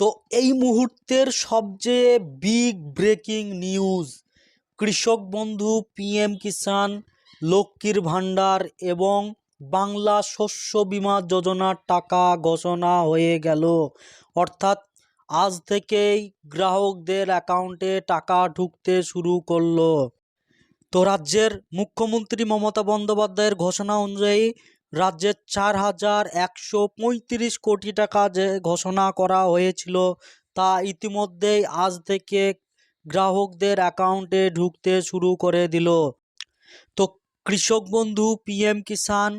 তো এই মুহূর্তের সবচেয়ে বিগ ব্রেকিং নিউজ কৃষক বন্ধু পিএম কিষাণ লক্ষ্মীর ভাণ্ডার এবং বাংলা শস্য বীমা যোজনার টাকা ঘোষণা হয়ে গেল। অর্থাৎ আজ থেকেই গ্রাহকদের অ্যাকাউন্টে টাকা ঢুকতে শুরু করল। তো রাজ্যের মুখ্যমন্ত্রী মমতা বন্দ্যোপাধ্যায়ের ঘোষণা অনুযায়ী রাজ্যের চার হাজার একশো পঁয়ত্রিশ কোটি টাকা যে ঘোষণা করা হয়েছিল, তা ইতিমধ্যেই আজ থেকে গ্রাহকদের অ্যাকাউন্টে ঢুকতে শুরু করে দিল। তো কৃষক বন্ধু পিএম কিষাণ,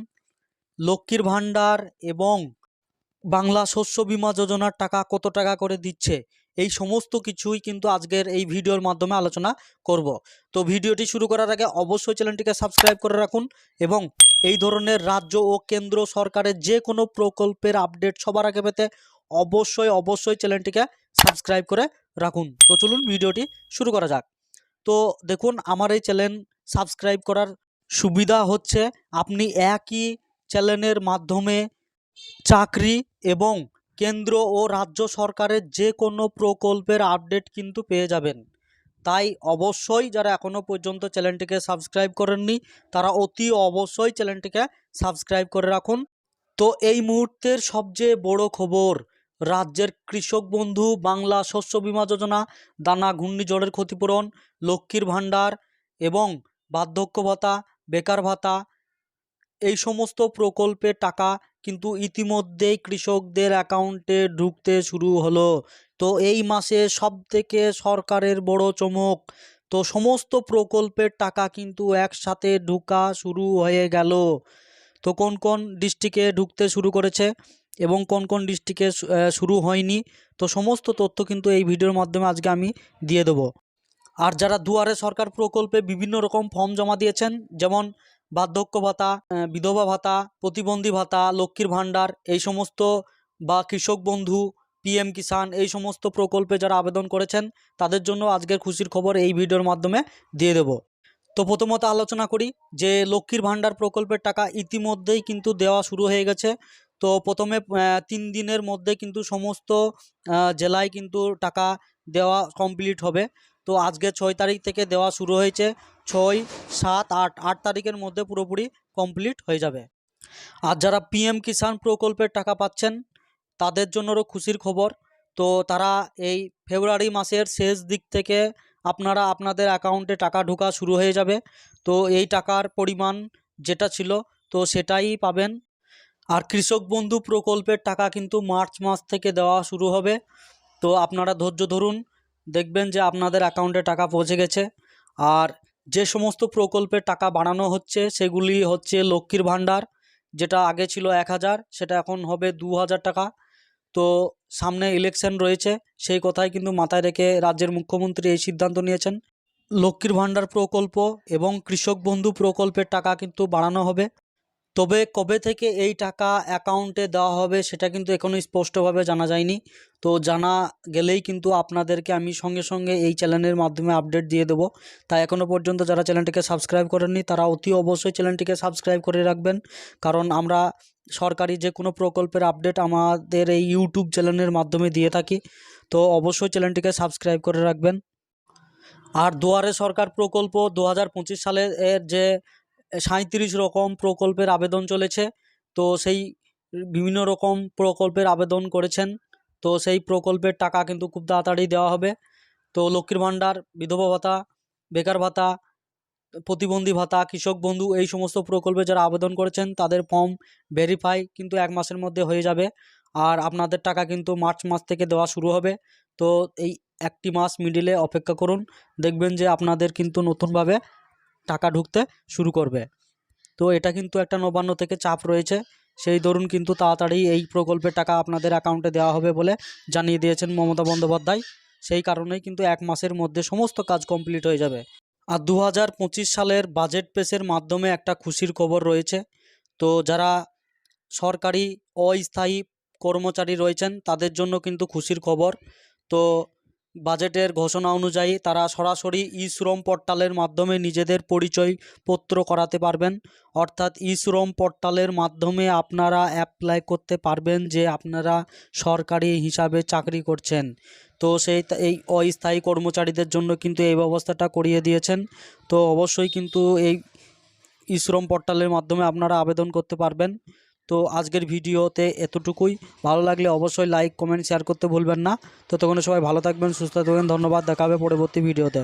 লক্ষ্মীর ভাণ্ডার এবং বাংলা শস্য বীমা যোজনার টাকা কত টাকা করে দিচ্ছে, এই সমস্ত কিছুই কিন্তু আজকের এই ভিডিওর মাধ্যমে আলোচনা করব। তো ভিডিওটি শুরু করার আগে অবশ্যই চ্যানেলটিকে সাবস্ক্রাইব করে রাখুন এবং এই ধরনের রাজ্য ও কেন্দ্র সরকারের যে কোনো প্রকল্পের আপডেট সবার আগে পেতে অবশ্যই অবশ্যই চ্যানেলটিকে সাবস্ক্রাইব করে রাখুন। তো চলুন ভিডিওটি শুরু করা যাক। তো দেখুন, আমার এই চ্যানেল সাবস্ক্রাইব করার সুবিধা হচ্ছে আপনি একই চ্যানেলের মাধ্যমে চাকরি এবং কেন্দ্র ও রাজ্য সরকারের যে কোনো প্রকল্পের আপডেট কিন্তু পেয়ে যাবেন। তাই অবশ্যই যারা এখনও পর্যন্ত চ্যানেলটিকে সাবস্ক্রাইব করেননি, তারা অতি অবশ্যই চ্যানেলটিকে সাবস্ক্রাইব করে রাখুন। তো এই মুহূর্তের সবচেয়ে বড় খবর, রাজ্যের কৃষক বন্ধু বাংলা শস্য বীমা যোজনা, দানা ঘূর্ণিঝড়ের ক্ষতিপূরণ, লক্ষ্মীর ভাণ্ডার এবং বার্ধক্য ভাতা, বেকার ভাতা, এই সমস্ত প্রকল্পের টাকা কিন্তু ইতিমধ্যেই কৃষকদের অ্যাকাউন্টে ঢুকতে শুরু হলো। তো এই মাসে সব থেকে সরকারের বড় চমক। তো সমস্ত প্রকল্পের টাকা কিন্তু একসাথে ঢুকা শুরু হয়ে গেল। তো কোন কোন ডিস্ট্রিক্টে ঢুকতে শুরু করেছে এবং কোন কোন ডিস্ট্রিক্টে শুরু হয়নি, তো সমস্ত তথ্য কিন্তু এই ভিডিওর মাধ্যমে আজকে আমি দিয়ে দেবো। আর যারা দুয়ারে সরকার প্রকল্পে বিভিন্ন রকম ফর্ম জমা দিয়েছেন, যেমন বার্ধক্য ভাতা বিধবা ভাতা, প্রতিবন্ধী ভাতা, লক্ষ্মীর ভাণ্ডার, এই সমস্ত বা কৃষক বন্ধু পিএম কিষাণ এই সমস্ত প্রকল্পে যারা আবেদন করেছেন, তাদের জন্য আজকের খুশির খবর এই ভিডিওর মাধ্যমে দিয়ে দেব। তো প্রথমত আলোচনা করি যে লক্ষ্মীর ভাণ্ডার প্রকল্পের টাকা ইতিমধ্যেই কিন্তু দেওয়া শুরু হয়ে গেছে। তো প্রথমে তিন দিনের মধ্যে কিন্তু সমস্ত জেলায় কিন্তু টাকা দেওয়া কমপ্লিট হবে। তো আজকে ছয় তারিখ থেকে দেওয়া শুরু হয়েছে। ছয়, সাত, আট আট তারিখের মধ্যে পুরোপুরি কমপ্লিট হয়ে যাবে। আর যারা পিএম কিষাণ প্রকল্পের টাকা পাচ্ছেন তাদের জন্যও খুশির খবর। তো তারা এই ফেব্রুয়ারি মাসের শেষ দিক থেকে আপনারা আপনাদের অ্যাকাউন্টে টাকা ঢোকা শুরু হয়ে যাবে। তো এই টাকার পরিমাণ যেটা ছিল, তো সেটাই পাবেন। আর কৃষক বন্ধু প্রকল্পের টাকা কিন্তু মার্চ মাস থেকে দেওয়া শুরু হবে। তো আপনারা ধৈর্য ধরুন, দেখবেন যে আপনাদের অ্যাকাউন্টে টাকা পৌঁছে গেছে। আর যে সমস্ত প্রকল্পের টাকা বাড়ানো হচ্ছে, সেগুলি হচ্ছে লক্ষ্মীর ভাণ্ডার, যেটা আগে ছিল এক হাজার, সেটা এখন হবে দু হাজার টাকা। তো সামনে ইলেকশন রয়েছে, সেই কথাই কিন্তু মাথায় রেখে রাজ্যের মুখ্যমন্ত্রী এই সিদ্ধান্ত নিয়েছেন। লক্ষ্মীর ভাণ্ডার প্রকল্প এবং কৃষক বন্ধু প্রকল্পের টাকা কিন্তু বাড়ানো হবে। তবে কবে থেকে এই টাকা অ্যাকাউন্টে দেওয়া হবে সেটা কিন্তু এখনও স্পষ্টভাবে জানা যায়নি। তো জানা গেলেই কিন্তু আপনাদেরকে আমি সঙ্গে সঙ্গে এই চ্যানেলের মাধ্যমে আপডেট দিয়ে দেবো। তাই এখনও পর্যন্ত যারা চ্যানেলটিকে সাবস্ক্রাইব করেননি, তারা অতি অবশ্যই চ্যানেলটিকে সাবস্ক্রাইব করে রাখবেন। কারণ আমরা সরকারি যে কোনো প্রকল্পের আপডেট আমাদের এই ইউটিউব চ্যানেলের মাধ্যমে দিয়ে থাকি। তো অবশ্যই চ্যানেলটিকে সাবস্ক্রাইব করে রাখবেন। আর দুয়ারে সরকার প্রকল্প দু সালের এর যে সাঁইত্রিশ রকম প্রকল্পের আবেদন চলেছে, তো সেই বিভিন্ন রকম প্রকল্পের আবেদন করেছেন। তো সেই প্রকল্পের টাকা কিন্তু খুব তাড়াতাড়ি দেওয়া হবে। তো লক্ষ্মীর ভাণ্ডার, বিধবা ভাতা, বেকার ভাতা প্রতিবন্ধী ভাতা, কৃষক বন্ধু, এই সমস্ত প্রকল্পে যারা আবেদন করেছেন, তাদের ফর্ম ভেরিফাই কিন্তু এক মাসের মধ্যে হয়ে যাবে। আর আপনাদের টাকা কিন্তু মার্চ মাস থেকে দেওয়া শুরু হবে। তো এই একটি মাস মিডিলে অপেক্ষা করুন। দেখবেন যে আপনাদের কিন্তু নতুনভাবে টাকা ঢুকতে শুরু করবে। তো এটা কিন্তু একটা নবান্ন থেকে চাপ রয়েছে। সেই দরুন কিন্তু তাড়াতাড়ি এই প্রকল্পের টাকা আপনাদের অ্যাকাউন্টে দেওয়া হবে বলে জানিয়ে দিয়েছেন মমতা বন্দ্যোপাধ্যায়। সেই কারণেই কিন্তু এক মাসের মধ্যে সমস্ত কাজ কমপ্লিট হয়ে যাবে। আর দু হাজার পঁচিশ সালের বাজেট পেসের মাধ্যমে একটা খুশির খবর রয়েছে। তো যারা সরকারি অস্থায়ী কর্মচারী রয়েছেন, তাদের জন্য কিন্তু খুশির খবর। তো বাজেটের ঘোষণা অনুযায়ী তারা সরাসরি ই শ্রম পোর্টালের মাধ্যমে নিজেদের পরিচয়পত্র করাতে পারবেন। অর্থাৎ ই শ্রম পোর্টালের মাধ্যমে আপনারা অ্যাপ্লাই করতে পারবেন যে আপনারা সরকারি হিসাবে চাকরি করছেন। তো সেই এই অস্থায়ী কর্মচারীদের জন্য কিন্তু এই ব্যবস্থাটা করিয়ে দিয়েছেন। তো অবশ্যই কিন্তু এই ই শ্রম পোর্টালের মাধ্যমে আপনারা আবেদন করতে পারবেন। তো আজকের ভিডিওতে এতটুকুই। ভালো লাগলে অবশ্যই লাইক কমেন্ট শেয়ার করতে ভুলবেন না। তো তখন সবাই ভালো থাকবেন, সুস্থ থাকবেন, ধন্যবাদ দেখাবে পরবর্তী ভিডিওতে।